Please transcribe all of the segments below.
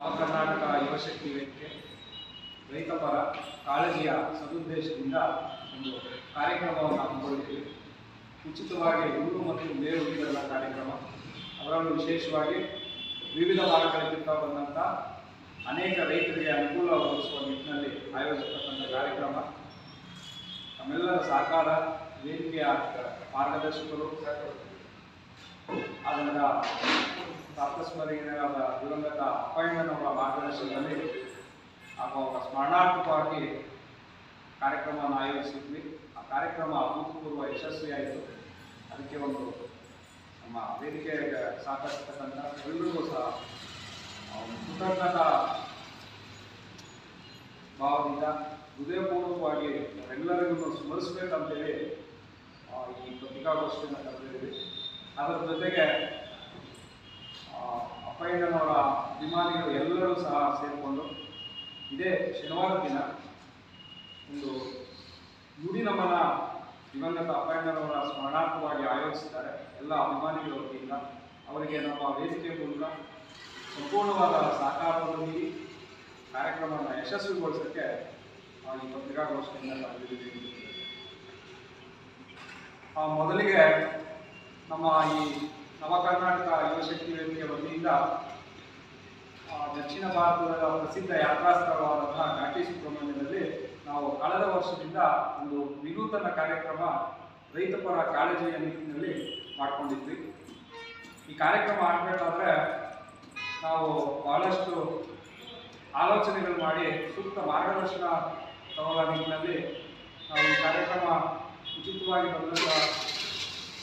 ಕರ್ನಾಟಕ ಯುವಶಕ್ತಿ ವೇದಿಕೆ ರೈತ ಪರ ಕಾಳಜಿಯ ಸದುದ್ದೇಶದಿಂದ ಒಂದು ಕಾರ್ಯಕ್ರಮವನ್ನು ಹಮ್ಮಿಕೊಂಡಿದ್ದೀವಿ. ಉಚಿತವಾಗಿ ಹುಲ್ಲು ಮತ್ತು ಮೇವು ವಿತರಣಾ ಕಾರ್ಯಕ್ರಮ. ಅದರಲ್ಲೂ ವಿಶೇಷವಾಗಿ ವಿವಿಧ ಭಾಗಗಳಿಂದ ಬಂದಂಥ ಅನೇಕ ರೈತರಿಗೆ ಅನುಕೂಲ ಒದಗಿಸುವ ನಿಟ್ಟಿನಲ್ಲಿ ಆಯೋಜಿಸತಕ್ಕಂಥ ಕಾರ್ಯಕ್ರಮ. ನಮ್ಮೆಲ್ಲರ ಸಹಕಾರ ವೇದಿಕೆಯ ಮಾರ್ಗದರ್ಶಕರು ಅದರ ತಾಪಸ್ಮರಣೀಯರಾದ ದಿವಂಗತ ಅಪ್ಪಯ್ಯನವರ ಮಾರ್ಗದರ್ಶನದಲ್ಲಿ ಹಾಗೂ ಅವರ ಸ್ಮರಣಾರ್ಥವಾಗಿ ಕಾರ್ಯಕ್ರಮವನ್ನು ಆಯೋಜಿಸಿದ್ವಿ. ಆ ಕಾರ್ಯಕ್ರಮ ಅಭೂತಪೂರ್ವ ಯಶಸ್ವಿಯಾಯಿತು. ಅದಕ್ಕೆ ಒಂದು ನಮ್ಮ ವೇದಿಕೆ ಸಾಕಷ್ಟಕ್ಕಂಥ ಎಲ್ಲರಿಗೂ ಸಹ ಕೃತಜ್ಞತಾ ಭಾವದಿಂದ ಹೃದಯಪೂರ್ವಕವಾಗಿ ಎಲ್ಲರಿಗೂ ಸ್ಮರಿಸಬೇಕಂತೇಳಿ ಈ ಪತ್ರಿಕಾಗೋಷ್ಠಿಯನ್ನು ಕರೆದಿದ್ದೀವಿ. ಅದರ ಜೊತೆಗೆ ಅಪ್ಪಯ್ಯನವರ ಅಭಿಮಾನಿಗಳು ಎಲ್ಲರೂ ಸಹ ಸೇರಿಕೊಂಡು ಇದೇ ಶನಿವಾರ ದಿನ ಒಂದು ನುಡಿ ನಮನ ದಿವಂಗತ ಅಪ್ಪಯ್ಯನವರ ಸ್ಮರಣಾರ್ಥವಾಗಿ ಆಯೋಜಿಸಿದ್ದಾರೆ. ಎಲ್ಲ ಅಭಿಮಾನಿಗಳ ವತಿಯಿಂದ ಅವರಿಗೆ ನಮ್ಮ ವೇದಿಕೆ ಮೂಲಕ ಸಂಪೂರ್ಣವಾದ ಸಹಕಾರವನ್ನು ನೀಡಿ ಕಾರ್ಯಕ್ರಮವನ್ನು ಯಶಸ್ವಿಗೊಳಿಸೋಕ್ಕೆ ಈ ಪತ್ರಿಕಾಗೋಷ್ಠಿಯಿಂದ ನಾವು ಮೊದಲಿಗೆ ನಮ್ಮ ಈ ನವ ಕರ್ನಾಟಕ ಯುವಶಕ್ತಿ ವೇದಿಕೆ ವತಿಯಿಂದ ದಕ್ಷಿಣ ಭಾರತದ ಪ್ರಸಿದ್ಧ ಯಾತ್ರಾ ಸ್ಥಳವಾದಂತಹ ಘಾಟಿ ಸುಬ್ರಹ್ಮಣ್ಯದಲ್ಲಿ ನಾವು ಕಳೆದ ವರ್ಷದಿಂದ ಒಂದು ವಿನೂತನ ಕಾರ್ಯಕ್ರಮ ರೈತಪರ ಕಾಳಜಿಯ ನಿಟ್ಟಿನಲ್ಲಿ ಮಾಡಿಕೊಂಡಿದ್ವಿ. ಈ ಕಾರ್ಯಕ್ರಮ ಆಗಬೇಕಾದ್ರೆ ನಾವು ಬಹಳಷ್ಟು ಆಲೋಚನೆಗಳು ಮಾಡಿ, ಸೂಕ್ತ ಮಾರ್ಗದರ್ಶನ ತಗೊಳ್ಳೋ ನಿಟ್ಟಿನಲ್ಲಿ ನಾವು ಈ ಕಾರ್ಯಕ್ರಮ ಉಚಿತವಾಗಿ ಬಂದಂಥ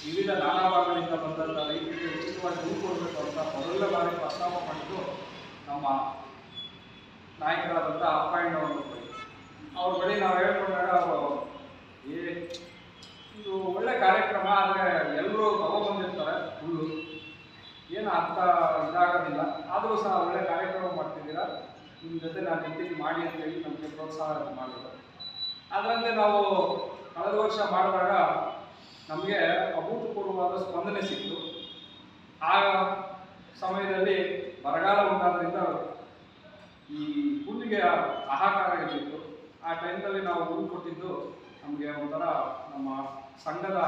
ವಿವಿಧ ನಾನಾ ಭಾಗಗಳಿಂದ ಬಂದಂಥ ರೈತರಿಗೆ ಉಚಿತವಾಗಿ ಹೂ ಕೊಡಬೇಕು ಅಂತ ಮೊದಲ ಬಾರಿ ಪ್ರಸ್ತಾವ ಮಾಡಿದ್ದು ನಮ್ಮ ನಾಯಕರಾದಂಥ ಅಪ್ಪಯ್ಯನವರು ಅವ್ರ ಬಳಿ ನಾವು ಹೇಳ್ಕೊಂಡಾಗ ಅವರು, ಏ, ಇದು ಒಳ್ಳೆ ಕಾರ್ಯಕ್ರಮ, ಆದರೆ ಎಲ್ಲರೂ ತಗೊಬಂದಿರ್ತಾರೆ ಹುಲ್ಲು ಏನು ಅರ್ಥ ಇದಾಗೋದಿಲ್ಲ. ಆದರೂ ಸಹ ಒಳ್ಳೆ ಕಾರ್ಯಕ್ರಮ ಮಾಡ್ತಿದ್ದೀರಾ? ನಿಮ್ಮ ಜೊತೆ ನಾನು ನಿಟ್ಟಿಗೆ ಮಾಡಿ ಅಂತೇಳಿ ನಮಗೆ ಪ್ರೋತ್ಸಾಹ ಮಾಡಿದ್ರು. ಅದರಂತೆ ನಾವು ಕಳೆದ ವರ್ಷ ಮಾಡಿದಾಗ ಅಭೂತಪೂರ್ವವಾದ ಸ್ಪಂದನೆ ಸಿಕ್ತು ಆ ಸಮಯದಲ್ಲಿ ಬರಗಾಲ ಉಂಟಾದ್ರಿಂದ ಈ ಹುಲ್ಲಿಗೆ ಹಾಹಾಕಾರ ಇರ್ತಿತ್ತು. ಆ ಟೈಮ್ನಲ್ಲಿ ನಾವು ಊರು ಕೊಟ್ಟಿದ್ದು ನಮಗೆ ಒಂಥರ ನಮ್ಮ ಸಂಘದ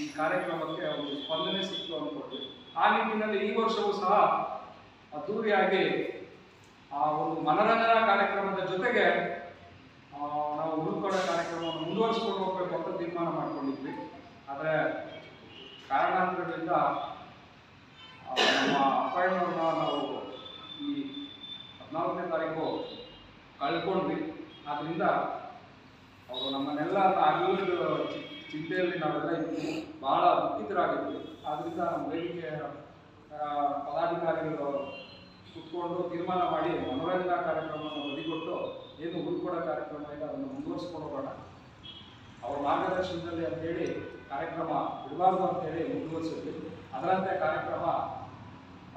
ಈ ಕಾರ್ಯಕ್ರಮಕ್ಕೆ ಒಂದು ಸ್ಪಂದನೆ ಸಿಕ್ತು ಅಂದ್ಕೊಂಡ್ವಿ ಆ ನಿಟ್ಟಿನಲ್ಲಿ ಈ ವರ್ಷವೂ ಸಹ ಅದ್ದೂರಿಯಾಗಿ ಆ ಒಂದು ಮನರಂಜನಾ ಕಾರ್ಯಕ್ರಮದ ಜೊತೆಗೆ ನಾವು ಹುಡುಕೊಡೋ ಕಾರ್ಯಕ್ರಮವನ್ನು ಮುಂದುವರಿಸ್ಕೊಂಡು ಹೋಗ್ಬೇಕು ಅಂತ ತೀರ್ಮಾನ ಮಾಡ್ಕೊಂಡಿದ್ವಿ. ಆದರೆ ಕಾರಣಾಂತರಗಳಿಂದ ನಮ್ಮ ಅಪಾಯಿಂಟ್ಮೆಂಟ್ನ ನಾವು ಈ ಹದಿನಾಲ್ಕನೇ ತಾರೀಕು ಕಳ್ಕೊಂಡ್ವಿ. ಆದ್ದರಿಂದ ಅವರು ನಮ್ಮನ್ನೆಲ್ಲ ಅಗಲದ ಚಿಂತೆಯಲ್ಲಿ ನಾವೆಲ್ಲ ಇದ್ವಿ. ಬಹಳ ದುಃಖಿತರಾಗಿದ್ವಿ. ಆದ್ದರಿಂದ ನಮ್ಮ ವೇದಿಕೆ ಪದಾಧಿಕಾರಿಗಳು ಕುತ್ಕೊಂಡು ತೀರ್ಮಾನ ಮಾಡಿ ಮನೋರಂಜನಾ ಕಾರ್ಯಕ್ರಮವನ್ನು ಬದಿಗೊಟ್ಟು ಏನು ಉಳ್ಕೊಡೋ ಕಾರ್ಯಕ್ರಮ ಇದೆ ಅದನ್ನು ಮುಂದುವರಿಸ್ಕೊಂಡು ಹೋಗೋಣ. ಅವ್ರ ಮಾರ್ಗದರ್ಶನದಲ್ಲಿ ಅಂತೇಳಿ ಕಾರ್ಯಕ್ರಮ ಬಿಡಬಾರ್ದು ಅಂತೇಳಿ ಮುಂದುವರಿಸಿದ್ವಿ. ಅದರಂತೆ ಕಾರ್ಯಕ್ರಮ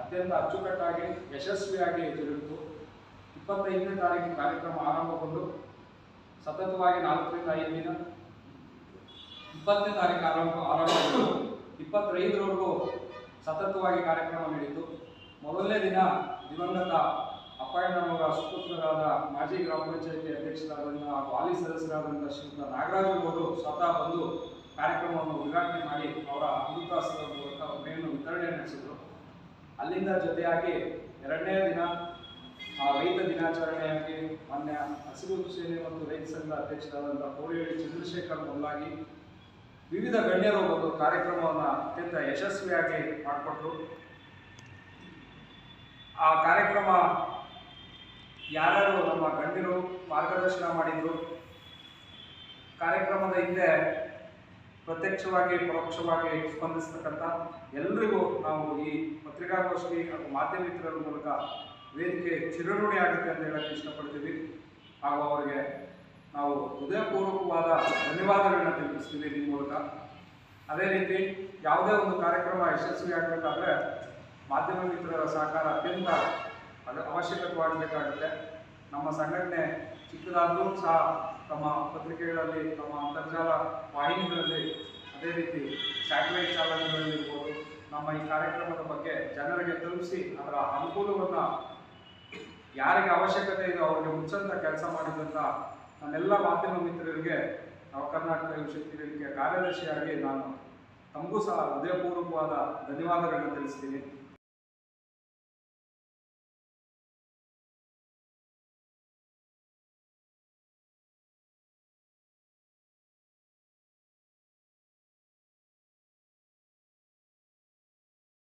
ಅತ್ಯಂತ ಅಚ್ಚುಕಟ್ಟಾಗಿ, ಯಶಸ್ವಿಯಾಗಿ ಜರುಗಿತು. ಇಪ್ಪತ್ತೈದನೇ ತಾರೀಕು ಕಾರ್ಯಕ್ರಮ ಆರಂಭಗೊಂಡು ಸತತವಾಗಿ ನಾಲ್ಕರಿಂದ ಐದು ದಿನ. ಇಪ್ಪತ್ತನೇ ತಾರೀಕು ಆರಂಭ ಆರಂಭಗೊಂಡು ಇಪ್ಪತ್ತೈದರವರೆಗೂ ಸತತವಾಗಿ ಕಾರ್ಯಕ್ರಮ ನಡೆಯಿತು. ಮೊದಲನೇ ದಿನ ದಿವಂಗತ ಅಪ್ಪಯ್ಯನವರ ಸುಪುತ್ರರಾದ ಮಾಜಿ ಗ್ರಾಮ ಪಂಚಾಯಿತಿ ಅಧ್ಯಕ್ಷರಾದಂಥ ಹಾಗೂ ಹಾಲಿ ಸದಸ್ಯರಾದಂಥ ಶ್ರೀಯುತ ನಾಗರಾಜ್ ಅವರು ಸ್ವತಃ ಬಂದು ಕಾರ್ಯಕ್ರಮವನ್ನು ಉದ್ಘಾಟನೆ ಮಾಡಿ ಅವರ ಅಮೃತಾಸದ ಮೂಲಕ ಮೇವನ್ನು ವಿತರಣೆ ನಡೆಸಿದರು. ಅಲ್ಲಿಂದ ಜೊತೆಯಾಗಿ ಎರಡನೇ ದಿನ, ಆ ರೈತ ದಿನಾಚರಣೆಯಾಗಿ ಮಾನ್ಯ ಹಸಿರು ಸೇನೆ ಮತ್ತು ರೈತ ಸಂಘದ ಅಧ್ಯಕ್ಷರಾದಂಥ ಕೋಡಿಹಳ್ಳಿ ಚಂದ್ರಶೇಖರ್ ಮೊದಲಾಗಿ ವಿವಿಧ ಗಣ್ಯರು ಒಂದು ಕಾರ್ಯಕ್ರಮವನ್ನು ಅತ್ಯಂತ ಯಶಸ್ವಿಯಾಗಿ ಮಾಡಿಕೊಟ್ರು. ಆ ಕಾರ್ಯಕ್ರಮ ಯಾರ್ಯಾರು ನಮ್ಮ ಗಣ್ಯರು ಮಾರ್ಗದರ್ಶನ ಮಾಡಿದ್ರು. ಕಾರ್ಯಕ್ರಮದ ಹಿಂದೆ ಪ್ರತ್ಯಕ್ಷವಾಗಿ, ಪರೋಕ್ಷವಾಗಿ ಸ್ಪಂದಿಸ್ತಕ್ಕಂಥ ಎಲ್ರಿಗೂ ನಾವು ಈ ಪತ್ರಿಕಾಗೋಷ್ಠಿ ಹಾಗೂ ಮಿತ್ರರ ಮೂಲಕ ವೇದಿಕೆ ಚಿರಋಣಿ ಆಗುತ್ತೆ ಅಂತ ಹೇಳಕ್ಕೆ ಇಷ್ಟಪಡ್ತೀವಿ. ಹಾಗೂ ಅವರಿಗೆ ನಾವು ಹೃದಯಪೂರ್ವಕವಾದ ಧನ್ಯವಾದಗಳನ್ನ ತಿಳಿಸ್ತೀವಿ ನಿಮ್ಮ ಮೂಲಕ. ಅದೇ ರೀತಿ ಯಾವುದೇ ಒಂದು ಕಾರ್ಯಕ್ರಮ ಯಶಸ್ವಿ ಆಗಬೇಕಾದ್ರೆ ಮಾಧ್ಯಮ ಮಿತ್ರರ ಸಹಕಾರ ಅತ್ಯಂತ ಅವಶ್ಯಕವಾಗಬೇಕಾಗುತ್ತೆ ನಮ್ಮ ಸಂಘಟನೆ ಚಿಕ್ಕದಾದರೂ ಸಹ ತಮ್ಮ ಪತ್ರಿಕೆಗಳಲ್ಲಿ, ತಮ್ಮ ಅಂತರ್ಜಾಲ ವಾಹಿನಿಗಳಲ್ಲಿ ಅದೇ ರೀತಿ ಸ್ಯಾಟಲೈಟ್ ಚಾನಲ್ಗಳಲ್ಲಿ ಇರ್ಬೋದು, ನಮ್ಮ ಈ ಕಾರ್ಯಕ್ರಮದ ಬಗ್ಗೆ ಜನರಿಗೆ ತಲುಪಿಸಿ ಅದರ ಅನುಕೂಲವನ್ನು ಯಾರಿಗೆ ಅವಶ್ಯಕತೆ ಇದೆ ಅವರಿಗೆ ಮುಚ್ಚಂತ ಕೆಲಸ ಮಾಡಿದಂಥ ನನ್ನೆಲ್ಲ ಮಾಧ್ಯಮ ಮಿತ್ರರಿಗೆ, ನಾವು ಕರ್ನಾಟಕ ವೇದಿಕೆಯ ಕಾರ್ಯದರ್ಶಿಯಾಗಿ ನಾನು ತಮಗೂ ಸಹ ಹೃದಯಪೂರ್ವಕವಾದ ಧನ್ಯವಾದಗಳನ್ನು ತಿಳಿಸ್ತೀನಿ.